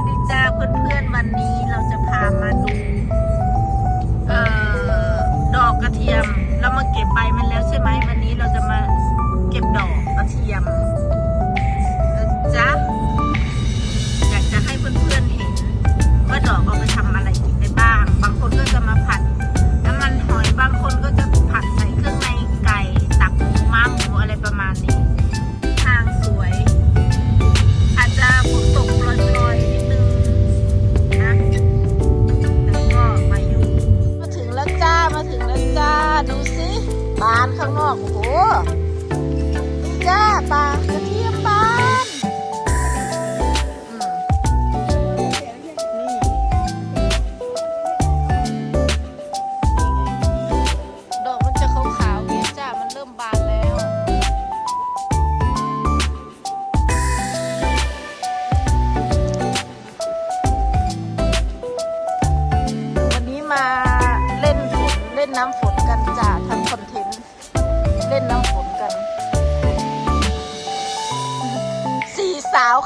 สดีจ้าเพื่อนๆวันนี้เราจะพามาดูเอ่อดอกกระเทียม เรามาเก็บใบมันแล้วใช่ไหมวันนี้เราจะมาเก็บดอกกระเทียม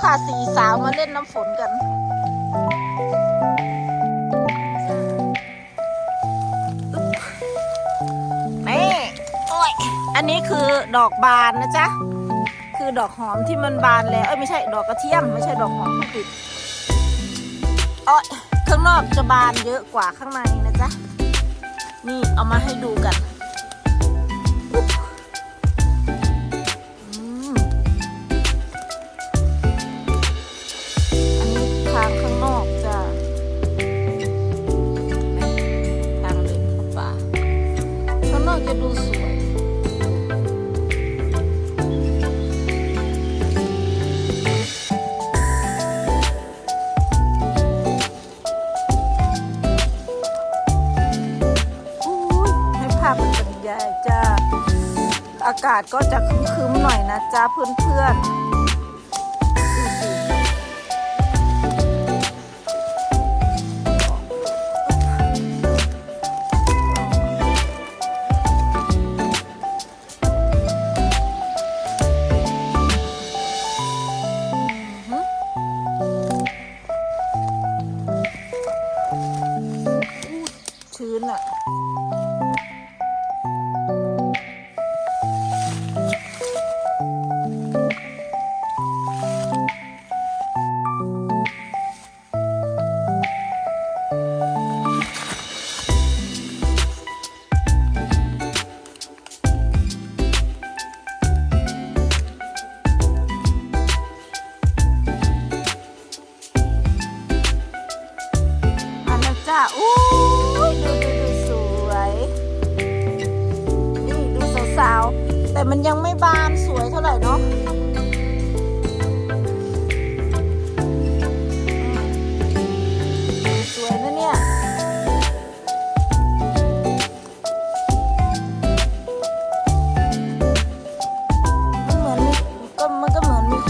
ค่ะสี่สาวมาเล่นน้ำฝนกัน นี่โอ้ยอันนี้คือดอกบานนะจ๊ะ คือดอกหอมที่มันบานแล้ว เอ้ยไม่ใช่ดอกกระเทียม ไม่ใช่ดอกหอมผู้ผิดอ้อยข้างนอกจะบานเยอะกว่าข้างในนะจ๊ะ นี่เอามาให้ดูกันากาศก็จะครึ้มๆหน่อยนะจ๊ะเพื่อนๆ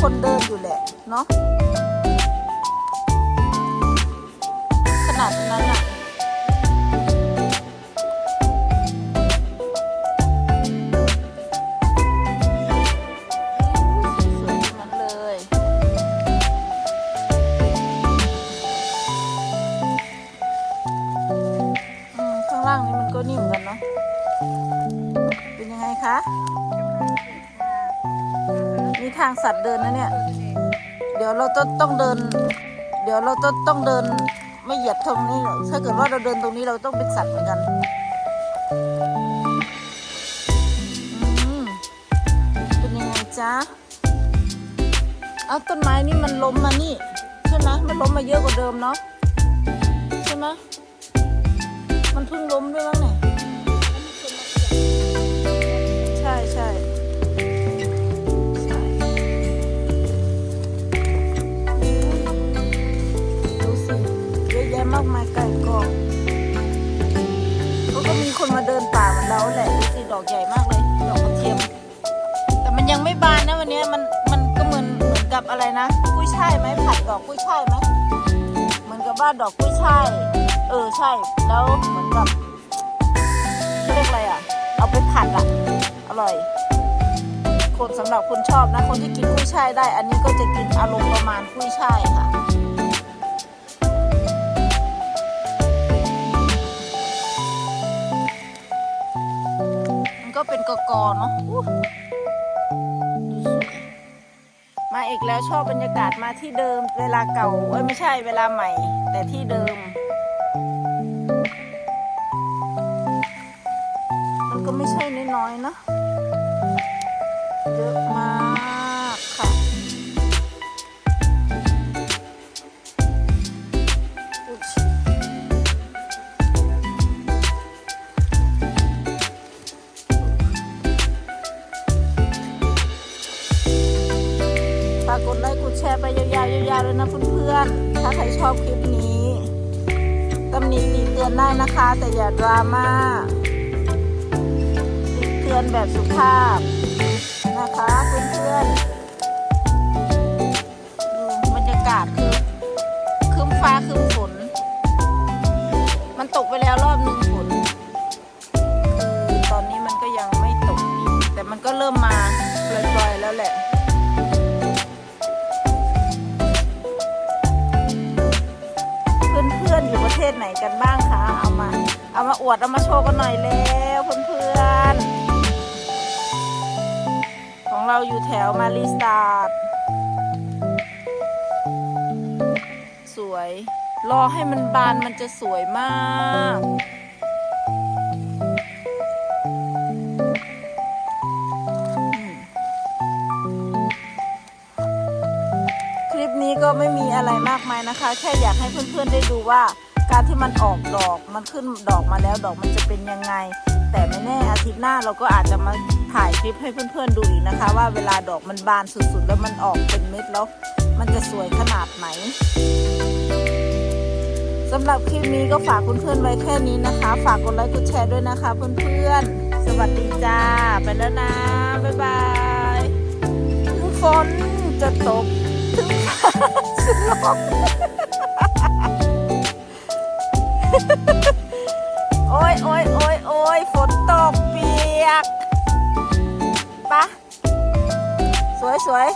คนเดินอยู่แหละเนาะางสัตว์เดินนะเนี่ย เดี๋ยวเราต้องต้องเดิน เดี๋ยวเราต้องต้องเดินไม่เหยียบตรงนี้หรอกถ้าเกิดว่าเราเดินตรงนี้เราต้องเป็นสัตว์เหมือนกันเป็นยังไงจ๊ะเอาต้นไม้นี่มันล้มมานี่ใช่ไหมมันล้มมาเยอะกว่าเดิมเนาะใช่ไหมมันเพิ่งล้มด้วยมั้งเนี่ย ไม่บานนะวันนี้มันมันก็เหมือนเหมือนกับอะไรนะกุ้ยช่ายไหมผัดดอกกุ้ยช่ายไหมเหมือนกับว่าดอกกุ้ยช่ายเออใช่ แล้วเหมือนกับเรียกอะไรอะ เอาไปผัดอะ อร่อย คนสำหรับคนชอบนะ คนที่กินกุ้ยช่ายได้ อันนี้ก็จะกินอารมณ์ประมาณกุ้ยช่ายค่ะก็เป็นกอกอเนาะ แล้วชอบบรรยากาศมาที่เดิม เวลาเก่าเอ้ยไม่ใช่เวลาใหม่ แต่ที่เดิม มันก็ไม่ใช่น้อยๆนะเยอะ ดไลค์กดแชร์ไปยาวๆยาวๆเลยนะเพื่อนๆ ถ้าใครชอบคลิปนี้ตำหนิติเตือนได้นะคะ แต่อย่าดราม่าติเตือนแบบสุภาพนะคะเพื่อนๆดูบรรยากาศคือครึ้มฟ้าครึ้มฝน มันตกไปแล้วรอบหนึ่งฝนคือตอนนี้มันก็ยังไม่ตกอีกแต่มันก็เริ่มมาปล่อยๆแล้วแหละ กันบ้างคะเอามา เอามาอวดเอามาโชว์กันหน่อยแล้วเพื่อนๆ ของเราอยู่แถวมารีสตาร์ดสวย รอให้มันบานมันจะสวยมากคลิปนี้ก็ไม่มีอะไรมากมายนะคะ แค่อยากให้เพื่อนๆได้ดูว่า การที่มันออกดอกมันขึ้นดอกมาแล้วดอกมันจะเป็นยังไง แต่ไม่แน่อาทิตย์หน้าเราก็อาจจะมาถ่ายคลิปให้เพื่อนๆดูอีกนะคะ ว่าเวลาดอกมันบานสุดๆ แล้วมันออกเป็นเม็ดแล้วมันจะสวยขนาดไหนสำหรับคลิปนี้ก็ฝากเพื่อนๆไว้แค่นี้นะคะ ฝากกดไลค์กดแชร์ด้วยนะคะเพื่อนๆ สวัสดีจ้า ไปแล้วนะ บ๊ายบายถึงฝนจะตกถึงฟ้าจะร้อง โอ้ยโอ้ยโอ้ยโอ้ยฝนตกเปียกปะสวยสวย